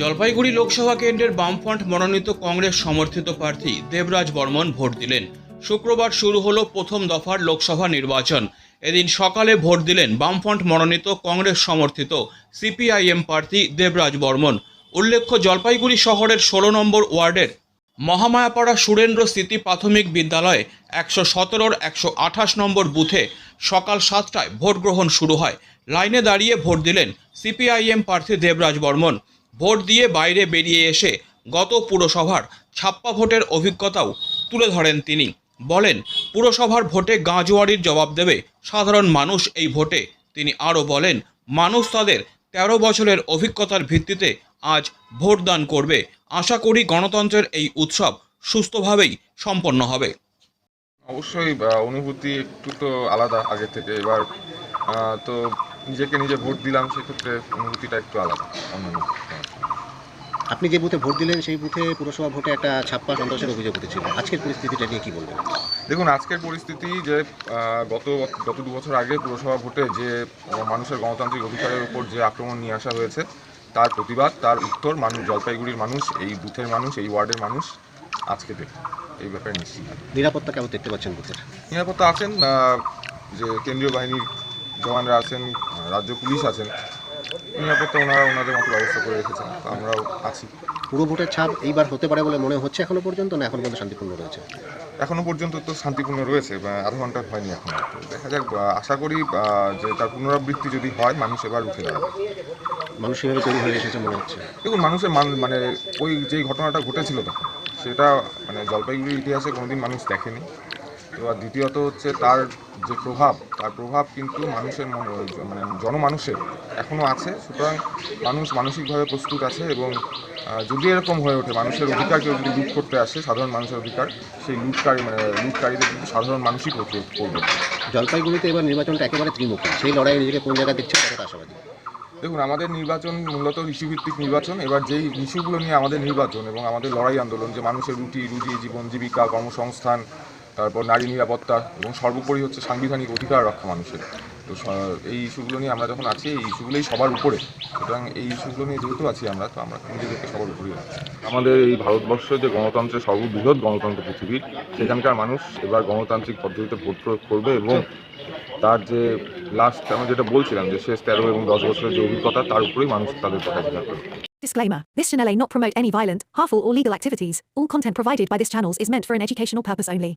জলপাইগুড়ি লোকসভা কেন্দ্রের বামফ্রন্ট মনোনীত কংগ্রেস সমর্থিত প্রার্থী দেবরাজ বর্মন ভোট দিলেন। শুক্রবার শুরু হলো প্রথম দফার লোকসভা নির্বাচন। এদিন সকালে ভোট দিলেন বামফ্রন্ট মনোনীত কংগ্রেস সমর্থিত সিপিআইএম প্রার্থী দেবরাজ বর্মন। উল্লেখ্য, জলপাইগুড়ি শহরের ষোলো নম্বর ওয়ার্ডের মহামায়াপাড়া সুরেন্দ্র স্মৃতি প্রাথমিক বিদ্যালয়ে একশো সতেরোর একশো আঠাশ নম্বর বুথে সকাল সাতটায় ভোট গ্রহণ শুরু হয়। লাইনে দাঁড়িয়ে ভোট দিলেন সিপিআইএম প্রার্থী দেবরাজ বর্মন। ভোট দিয়ে বাইরে বেরিয়ে এসে গত পুরসভার ছাপ্পা ভোটের অভিজ্ঞতাও তুলে ধরেন তিনি। বলেন, পুরসভার ভোটে গাঁজোয়ারির জবাব দেবে সাধারণ মানুষ এই ভোটে। তিনি আরও বলেন, মানুষ তাদের তেরো বছরের অভিজ্ঞতার ভিত্তিতে আজ ভোটদান করবে। আশা করি গণতন্ত্রের এই উৎসব সুস্থভাবেই সম্পন্ন হবে। অবশ্যই অনুভূতি একটু তো আলাদা আগে থেকে। এবার তো নিজেকে নিজে ভোট দিলাম সেক্ষেত্রে অনুভূতিটা একটু আলাদা। অন্যান্য আপনি যে বুথে ভোট দিলেন সেই বুথে পুরসভা ভোটে একটা ছাপ্পা সন্ত্রাসের অভিযোগ উঠেছিল। আজকের পরিস্থিতিটা নিয়ে কি বলবেন? দেখুন আজকের পরিস্থিতি যে গত গত দু বছর আগে পুরসভা ভোটে যে মানুষের গণতান্ত্রিক অধিকারের উপর যে আক্রমণ নিয়ে আসা হয়েছে তার প্রতিবাদ তার উত্তর মানুষ জলপাইগুড়ির মানুষ এই বুথের মানুষ এই ওয়ার্ডের মানুষ আজকে দেবে এই ব্যাপারে নিশ্চিত। নিরাপত্তা কেমন দেখতে পাচ্ছেন বুথের? নিরাপত্তা আছেন যে কেন্দ্রীয় বাহিনীর জওয়ানরা আছেন রাজ্য পুলিশ আছেন নিরাপত্তা ওনারা ওনাদের মতো ব্যবস্থা করে রেখেছেন আমরাও আছি। পুরো ভোটের ছাপ এইবার হতে পারে বলে মনে হচ্ছে এখনও পর্যন্ত না এখন পর্যন্ত শান্তিপূর্ণ রয়েছে? এখনও পর্যন্ত তো শান্তিপূর্ণ রয়েছে বা আধা ঘণ্টা হয়নি এখন। দেখা যাক আশা করি যে তার পুনরাবৃত্তি যদি হয় মানুষ এবার উঠে দাঁড়াবে। মানুষ সেভাবে তৈরি হয়ে এসেছে মনে হচ্ছে। দেখুন মানুষের মান মানে ওই যেই ঘটনাটা ঘটেছিল তখন সেটা মানে জলপাইগুড়ির ইতিহাসে কোনোদিন মানুষ দেখেনি। এবার দ্বিতীয়ত হচ্ছে তার যে প্রভাব তার প্রভাব কিন্তু মানুষের মনে মানে জনমানুষের এখনও আছে। সুতরাং মানুষ মানসিকভাবে প্রস্তুত আছে এবং যদি এরকম হয়ে ওঠে মানুষের অধিকার কেউ যদি লুট করতে আসে সাধারণ মানুষের অধিকার সেই লুটকারী মানে লুটকারীদের কিন্তু সাধারণ মানুষই প্রতিরোধ করবে। জলপাইগুড়িতে এবার নির্বাচনটা একেবারে ত্রিমুখী। সেই লড়াইয়ে নিজেকে কোন জায়গায় দেখছেন কতটা আশাবাদী? দেখুন আমাদের নির্বাচন মূলত ইস্যুভিত্তিক নির্বাচন। এবার যেই ইস্যুগুলো নিয়ে আমাদের নির্বাচন এবং আমাদের লড়াই আন্দোলন যে মানুষের রুটি রুজি জীবন জীবিকা কর্মসংস্থান তারপর নারী নিরাপত্তা এবং সর্বোপরি হচ্ছে সাংবিধানিক অধিকার রক্ষা মানুষের তো এই ইস্যুগুলো নিয়ে আমরা যখন আছি এই ইস্যুগুলোই সবার উপরে সুতরাং এই ইস্যুগুলো নিয়ে যেহেতু আছি আমরা তো আমরা নিজেদেরকে সবার উপরেই রাখছি আমাদের এই ভারতবর্ষ যে গণতন্ত্রের সর্ববৃহৎ গণতন্ত্র পৃথিবীর সেখানকার মানুষ এবার গণতান্ত্রিক পদ্ধতিতে ভোট প্রয়োগ করবে এবং তার যে লাস্ট আমরা যেটা বলছিলাম যে শেষ তেরো এবং দশ বছরের যে অভিজ্ঞতা তার উপরেই মানুষ তাদের ভোটাধিকার করবে Disclaimer This channel may not promote any violent, harmful, or legal activities. All content provided by this channel is meant for an educational purpose only.